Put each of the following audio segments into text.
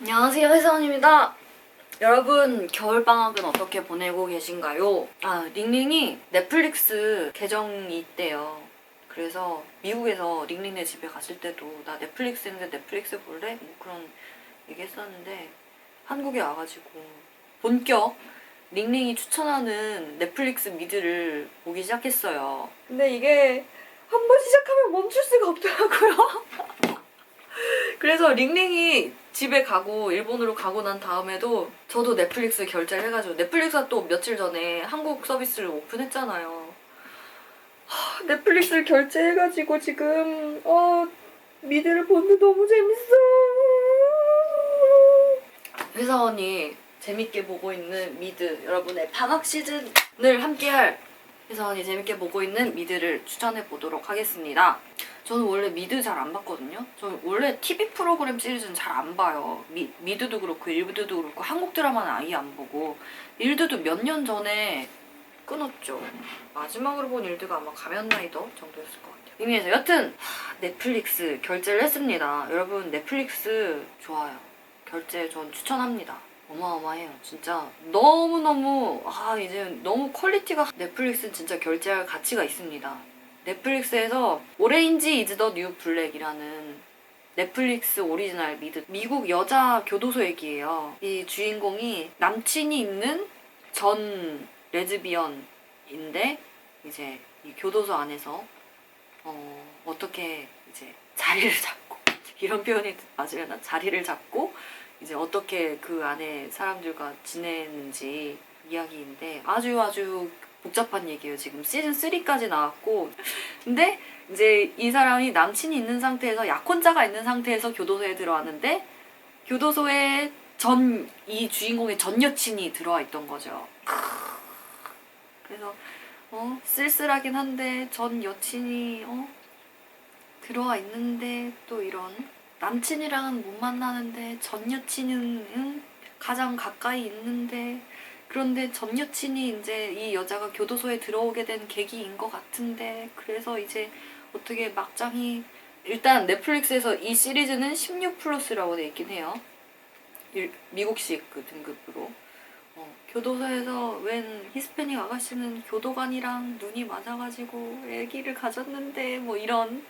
안녕하세요 회사원입니다. 여러분 겨울방학은 어떻게 보내고 계신가요? 아 링링이 넷플릭스 계정이 있대요. 그래서 미국에서 링링네 집에 갔을 때도 나 넷플릭스 했는데 넷플릭스 볼래? 뭐 그런 얘기 했었는데 한국에 와가지고 본격 링링이 추천하는 넷플릭스 미드를 보기 시작했어요. 근데 이게 한 번 시작하면 멈출 수가 없더라고요. 그래서 링링이 집에 가고 일본으로 가고 난 다음에도 저도 넷플릭스 결제를 해가지고 넷플릭스가 또 며칠 전에 한국 서비스를 오픈했잖아요. 하, 넷플릭스를 결제해가지고 지금 어 미드를 보는데 너무 재밌어. 회사원이 재밌게 보고 있는 미드 여러분의 방학 시즌을 함께할 회사원이 재밌게 보고 있는 미드를 추천해 보도록 하겠습니다. 저는 원래 미드 잘 안 봤거든요. 저는 원래 TV 프로그램 시리즈는 잘 안 봐요. 미, 미드도 그렇고 일드도 그렇고 한국 드라마는 아예 안 보고 일드도 몇 년 전에 끊었죠. 마지막으로 본 일드가 아마 가면라이더 정도였을 것 같아요. 의미에서 여튼 하, 넷플릭스 결제를 했습니다. 여러분 넷플릭스 좋아요. 결제 전 추천합니다. 어마어마해요. 진짜 너무너무 아 이제 너무 퀄리티가 넷플릭스는 진짜 결제할 가치가 있습니다. 넷플릭스에서 오레인지 이즈 더 뉴 블랙이라는 넷플릭스 오리지널 미드 미국 여자 교도소 얘기예요. 이 주인공이 남친이 있는 전 레즈비언인데 이제 이 교도소 안에서 어, 어떻게 이제 자리를 잡고 이런 표현이 맞으려나 자리를 잡고 이제 어떻게 그 안에 사람들과 지내는지 이야기인데 아주 아주 복잡한 얘기예요. 지금 시즌 3까지 나왔고 근데 이제 이 사람이 남친이 있는 상태에서 약혼자가 있는 상태에서 교도소에 들어왔는데 교도소에 전 이 주인공의 전 여친이 들어와 있던 거죠. 그래서 어 쓸쓸하긴 한데 전 여친이 어 들어와 있는데 또 이런 남친이랑은 못 만나는데 전 여친은 응? 가장 가까이 있는데 그런데 전 여친이 이제 이 여자가 교도소에 들어오게 된 계기인 것 같은데 그래서 이제 어떻게 막장이 일단 넷플릭스에서 이 시리즈는 16 플러스라고 돼 있긴 해요. 일- 미국식 그 등급으로 어, 교도소에서 웬 히스패닉 아가씨는 교도관이랑 눈이 맞아가지고 아기를 가졌는데 뭐 이런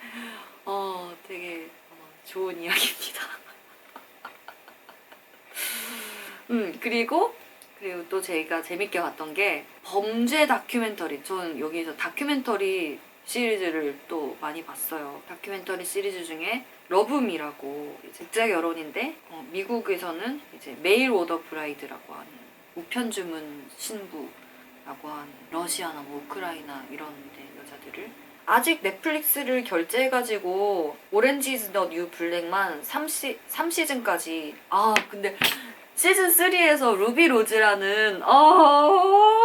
어 되게 어, 좋은 이야기입니다. 음 그리고 그리고 또 제가 재밌게 봤던 게 범죄 다큐멘터리. 저는 여기서 다큐멘터리 시리즈를 또 많이 봤어요. 다큐멘터리 시리즈 중에 러브미라고 국제 결혼인데 어, 미국에서는 이제 메일 오더 브라이드라고 하는 우편 주문 신부라고 하는 러시아나 뭐 우크라이나 이런 데 여자들을 아직 넷플릭스를 결제해가지고 오렌지 이즈 더 뉴 블랙만 3시, 3시즌까지. 아 근데 시즌 3에서 루비 로즈라는 어...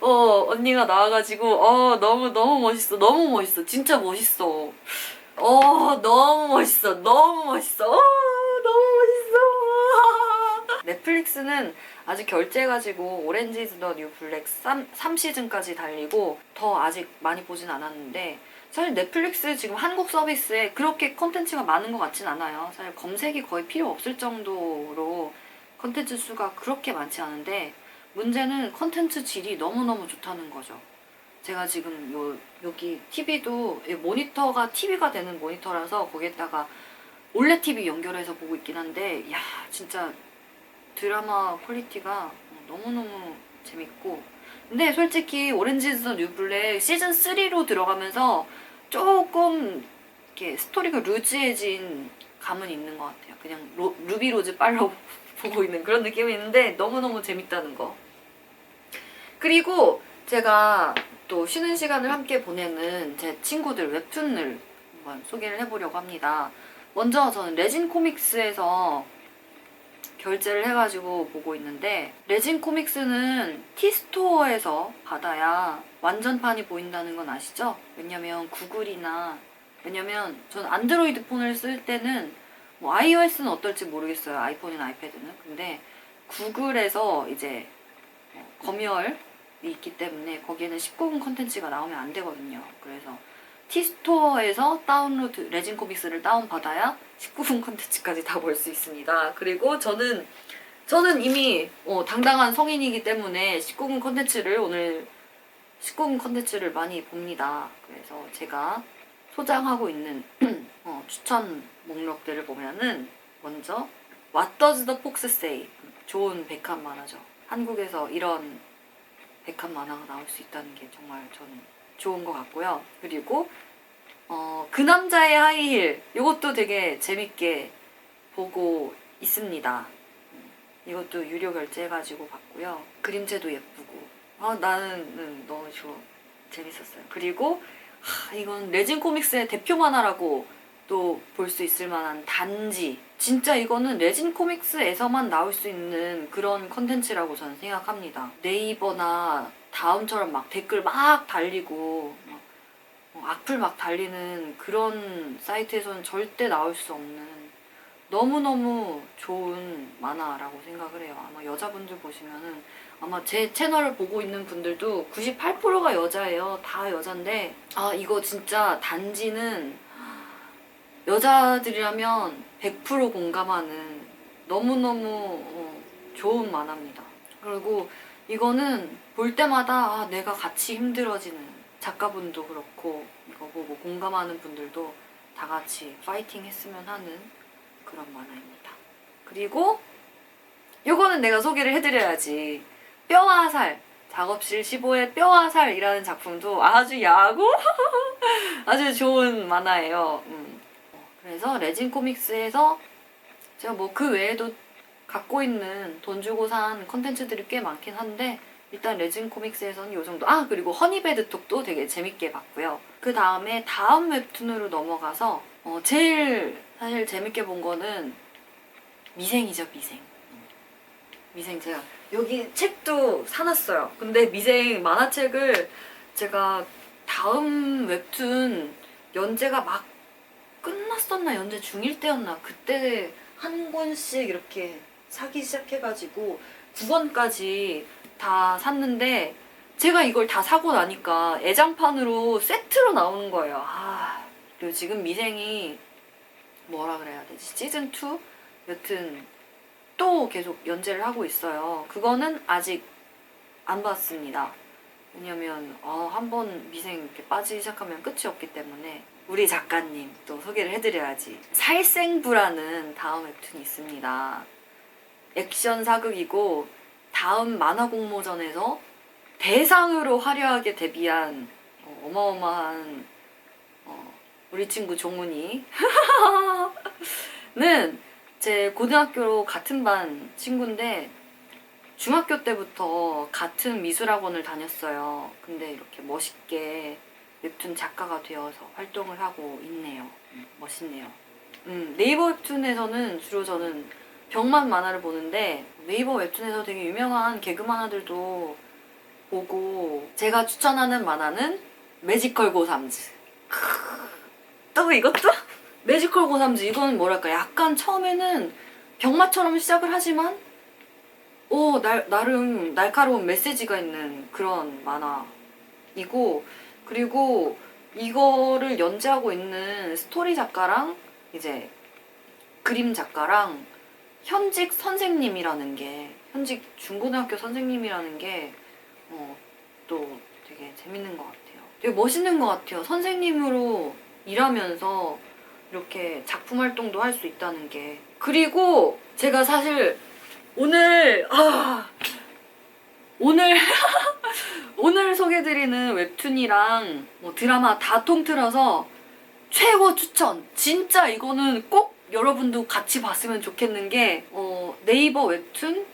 어 언니가 나와가지고 어 너무 너무 멋있어 너무 멋있어. 진짜 멋있어. 어 너무 멋있어 너무 멋있어. 어 넷플릭스는 아직 결제해가지고 오렌지 이즈 더 뉴 블랙 3, 3시즌까지 달리고 더 아직 많이 보진 않았는데 사실 넷플릭스 지금 한국 서비스에 그렇게 컨텐츠가 많은 것 같진 않아요. 사실 검색이 거의 필요 없을 정도로 컨텐츠 수가 그렇게 많지 않은데 문제는 컨텐츠 질이 너무너무 좋다는 거죠. 제가 지금 요, 여기 TV도 모니터가 TV가 되는 모니터라서 거기에다가 올레 TV 연결해서 보고 있긴 한데 야 진짜 드라마 퀄리티가 너무너무 재밌고 근데 솔직히 오렌지 이즈 더뉴 블랙 시즌 3로 들어가면서 조금 이렇게 스토리가 루즈해진 감은 있는 것 같아요. 그냥 로, 루비 로즈 빨로 보고 있는 그런 느낌이 있는데 너무너무 재밌다는 거. 그리고 제가 또 쉬는 시간을 함께 보내는 제 친구들 웹툰을 한번 소개를 해보려고 합니다. 먼저 저는 레진 코믹스에서 결제를 해가지고 보고 있는데 레진 코믹스는 티스토어에서 받아야 완전판이 보인다는 건 아시죠? 왜냐면 구글이나 왜냐면 전 안드로이드 폰을 쓸 때는 뭐 iOS는 어떨지 모르겠어요 아이폰이나 아이패드는 근데 구글에서 이제 어, 검열이 있기 때문에 거기에는 19금 컨텐츠가 나오면 안 되거든요 그래서 티스토어에서 다운로드 레진 코믹스를 다운받아야 19금 컨텐츠까지 다 볼 수 있습니다. 그리고 저는 저는 이미 어, 당당한 성인이기 때문에 19금 컨텐츠를 오늘 19금 컨텐츠를 많이 봅니다. 그래서 제가 소장하고 있는 어, 추천 목록들을 보면은 먼저 What Does the Fox Say? 좋은 백합 만화죠. 한국에서 이런 백합 만화가 나올 수 있다는 게 정말 저는 좋은 것 같고요. 그리고 어, 그 남자의 하이힐 이것도 되게 재밌게 보고 있습니다. 음, 이것도 유료 결제해가지고 봤고요. 그림체도 예쁘고 아 나는 음, 너무 좋아 재밌었어요. 그리고 하, 이건 레진 코믹스의 대표 만화라고 또 볼 수 있을 만한 단지 진짜 이거는 레진 코믹스에서만 나올 수 있는 그런 컨텐츠라고 저는 생각합니다. 네이버나 다음처럼 막 댓글 막 달리고 막 어, 악플 막 달리는 그런 사이트에서는 절대 나올 수 없는 너무너무 좋은 만화라고 생각을 해요. 아마 여자분들 보시면은 아마 제 채널을 보고 있는 분들도 98%가 여자예요. 다 여잔데 아 이거 진짜 단지는 여자들이라면 100% 공감하는 너무너무 어, 좋은 만화입니다. 그리고 이거는 볼 때마다 아, 내가 같이 힘들어지는 작가분도 그렇고 이거 보고 공감하는 분들도 다 같이 파이팅 했으면 하는 그런 만화입니다. 그리고 요거는 내가 소개를 해드려야지. 뼈와 살. 작업실 15의 뼈와 살이라는 작품도 아주 야하고 아주 좋은 만화예요. 음. 그래서 레진 코믹스에서 제가 뭐 그 외에도 갖고 있는 돈 주고 산 컨텐츠들이 꽤 많긴 한데 일단 레진 코믹스에서는 요 정도. 아 그리고 허니베드 톡도 되게 재밌게 봤고요. 그 다음에 다음 웹툰으로 넘어가서 어, 제일 사실 재밌게 본 거는 미생이죠 미생. 미생 제가 여기 책도 사놨어요. 근데 미생 만화책을 제가 다음 웹툰 연재가 막 끝났었나 연재 중일 때였나 그때 한 권씩 이렇게 사기 시작해가지고 9권까지 다 샀는데 제가 이걸 다 사고 나니까 애장판으로 세트로 나오는 거예요. 아 그리고 지금 미생이 뭐라 그래야 되지 시즌 2 여튼 또 계속 연재를 하고 있어요. 그거는 아직 안 봤습니다. 왜냐면 어, 한번 미생 이렇게 빠지기 시작하면 끝이 없기 때문에 우리 작가님 또 소개를 해드려야지. 살생부라는 다음 웹툰이 있습니다. 액션 사극이고 다음 만화 공모전에서 대상으로 화려하게 데뷔한 어, 어마어마한 어, 우리 친구 종훈이 는 제 고등학교 같은 반 친구인데 중학교 때부터 같은 미술학원을 다녔어요. 근데 이렇게 멋있게 웹툰 작가가 되어서 활동을 하고 있네요. 음, 멋있네요. 음, 네이버 웹툰에서는 주로 저는 병만 만화를 보는데 네이버 웹툰에서 되게 유명한 개그 만화들도 보고 제가 추천하는 만화는 매지컬 고삼즈. 또 이것도? 매지컬 고삼즈 이거는 뭐랄까 약간 처음에는 병마처럼 시작을 하지만 오, 날, 나름 날카로운 메시지가 있는 그런 만화이고, 그리고 이거를 연재하고 있는 스토리 작가랑 이제 그림 작가랑 현직 선생님이라는 게, 현직 중고등학교 선생님이라는 게, 어, 또 되게 재밌는 것 같아요. 되게 멋있는 것 같아요. 선생님으로 일하면서 이렇게 작품 활동도 할 수 있다는 게. 그리고 제가 사실 오늘 아 오늘 오늘 소개드리는 웹툰이랑 뭐 드라마 다 통틀어서 최고 추천. 진짜 이거는 꼭 여러분도 같이 봤으면 좋겠는 게 어, 네이버 웹툰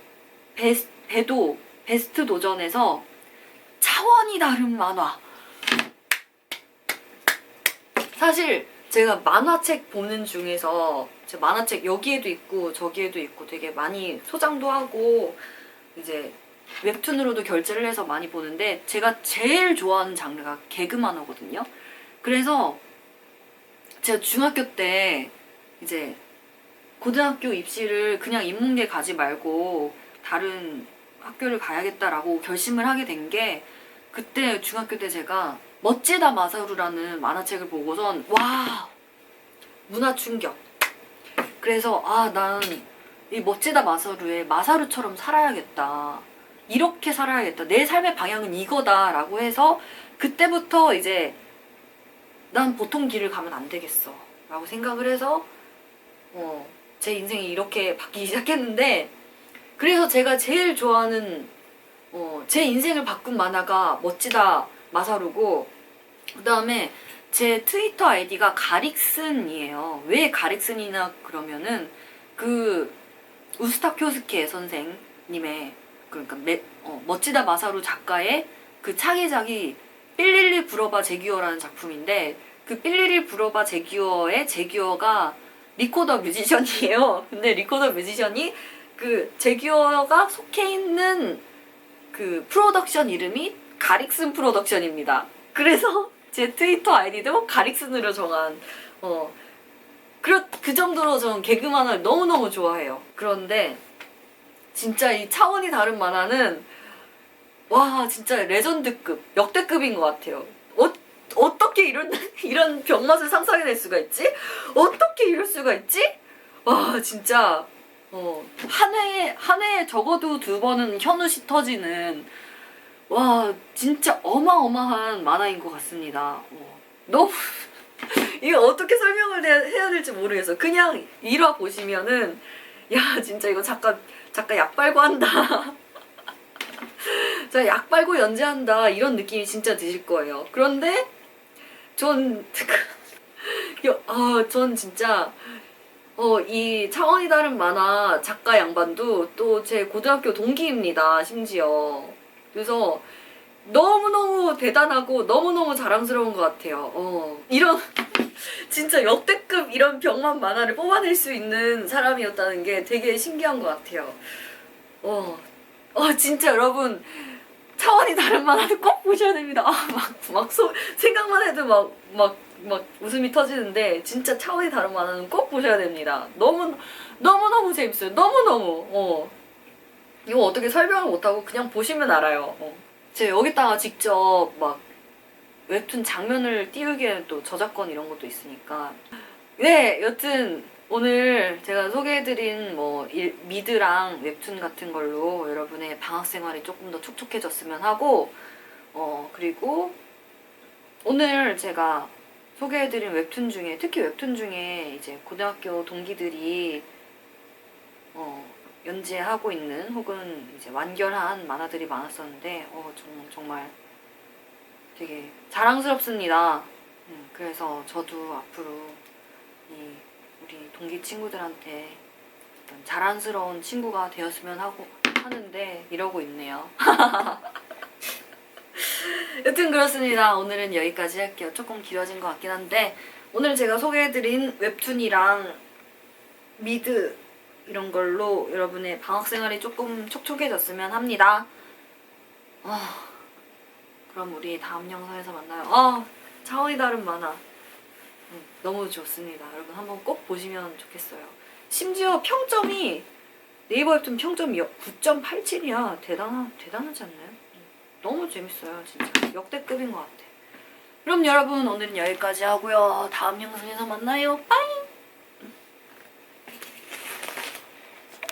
베스, 배도 베스트 도전에서 차원이 다른 만화. 사실 제가 만화책 보는 중에서 제 만화책 여기에도 있고 저기에도 있고 되게 많이 소장도 하고 이제 웹툰으로도 결제를 해서 많이 보는데 제가 제일 좋아하는 장르가 개그 만화거든요. 그래서 제가 중학교 때 이제 고등학교 입시를 그냥 인문계 가지 말고 다른 학교를 가야겠다라고 결심을 하게 된 게 그때 중학교 때 제가 멋지다 마사루라는 만화책을 보고선 와 문화 충격. 그래서 아 난 이 멋지다 마사루에 마사루처럼 살아야겠다. 이렇게 살아야겠다. 내 삶의 방향은 이거다라고 해서 그때부터 이제 난 보통 길을 가면 안 되겠어. 라고 생각을 해서 어, 제 인생이 이렇게 바뀌기 시작했는데 그래서 제가 제일 좋아하는 어, 제 인생을 바꾼 만화가 멋지다 마사루고 그 다음에 제 트위터 아이디가 가릭슨이에요. 왜 가릭슨이나 그러면은 그 우스타 쿄스케 선생님의 그러니까 매, 어, 멋지다 마사루 작가의 그 차기작이 삘릴리 불어봐 제규어라는 작품인데 그 삘릴리 불어봐 제규어의 제규어가 리코더 뮤지션이에요. 근데 리코더 뮤지션이 그 제규어가 속해 있는 그 프로덕션 이름이 가릭슨 프로덕션입니다. 그래서 제 트위터 아이디도 가릭슨으로 정한 어 그, 그 정도로 저는 개그 만화를 너무너무 좋아해요. 그런데 진짜 이 차원이 다른 만화는 와 진짜 레전드급 역대급인 것 같아요. 어, 어떻게 이런 이런 병맛을 상상해낼 수가 있지? 어떻게 이럴 수가 있지? 와 진짜 어, 한 해에 한 해에 적어도 두 번은 현우시 터지는 와 진짜 어마어마한 만화인 것 같습니다. 어, 너무 이거 어떻게 설명을 해야, 해야 될지 모르겠어. 그냥 일화 보시면은 야 진짜 이거 작가 작가 약 빨고 한다. 자, 약 빨고 연재한다 이런 느낌이 진짜 드실 거예요. 그런데 전, 여- 아, 전 진짜 어, 이 차원이 다른 만화 작가 양반도 또 제 고등학교 동기입니다. 심지어 그래서 너무너무 대단하고 너무너무 자랑스러운 것 같아요. 어, 이런 진짜 역대급 이런 병만 만화를 뽑아낼 수 있는 사람이었다는 게 되게 신기한 것 같아요. 어, 어 진짜 여러분 차원이 다른 만화도 꼭 보셔야 됩니다. 아, 막, 막 소, 생각만 해도 막, 막, 막 웃음이 터지는데, 진짜 차원이 다른 만화는 꼭 보셔야 됩니다. 너무, 너무너무 재밌어요. 너무너무, 어. 이거 어떻게 설명을 못하고 그냥 보시면 알아요. 어. 제가 여기다가 직접 막 웹툰 장면을 띄우기에는 또 저작권 이런 것도 있으니까. 네, 여튼 오늘 제가 소개해드린 뭐 일- 미드랑 웹툰 같은 걸로 여러분의 방학 생활이 조금 더 촉촉해졌으면 하고 어 그리고 오늘 제가 소개해드린 웹툰 중에 특히 웹툰 중에 이제 고등학교 동기들이 어 연재하고 있는 혹은 이제 완결한 만화들이 많았었는데 어 정말 정말 되게 자랑스럽습니다. 음, 그래서 저도 앞으로 이 우리 동기 친구들한테 자랑스러운 친구가 되었으면 하고 하는데 이러고 있네요. 여튼 그렇습니다. 오늘은 여기까지 할게요. 조금 길어진 것 같긴 한데 오늘 제가 소개해드린 웹툰이랑 미드 이런 걸로 여러분의 방학 생활이 조금 촉촉해졌으면 합니다. 아, 그럼 우리 다음 영상에서 만나요. 아, 차원이 다른 만화. 음, 너무 좋습니다. 여러분 한번 꼭 보시면 좋겠어요. 심지어 평점이 네이버 웹툰 평점이 9.87이야. 대단하, 대단하지 않나요? 음, 너무 재밌어요. 진짜 역대급인 것 같아. 그럼 여러분 오늘은 여기까지 하고요. 다음 영상에서 만나요. 빠이!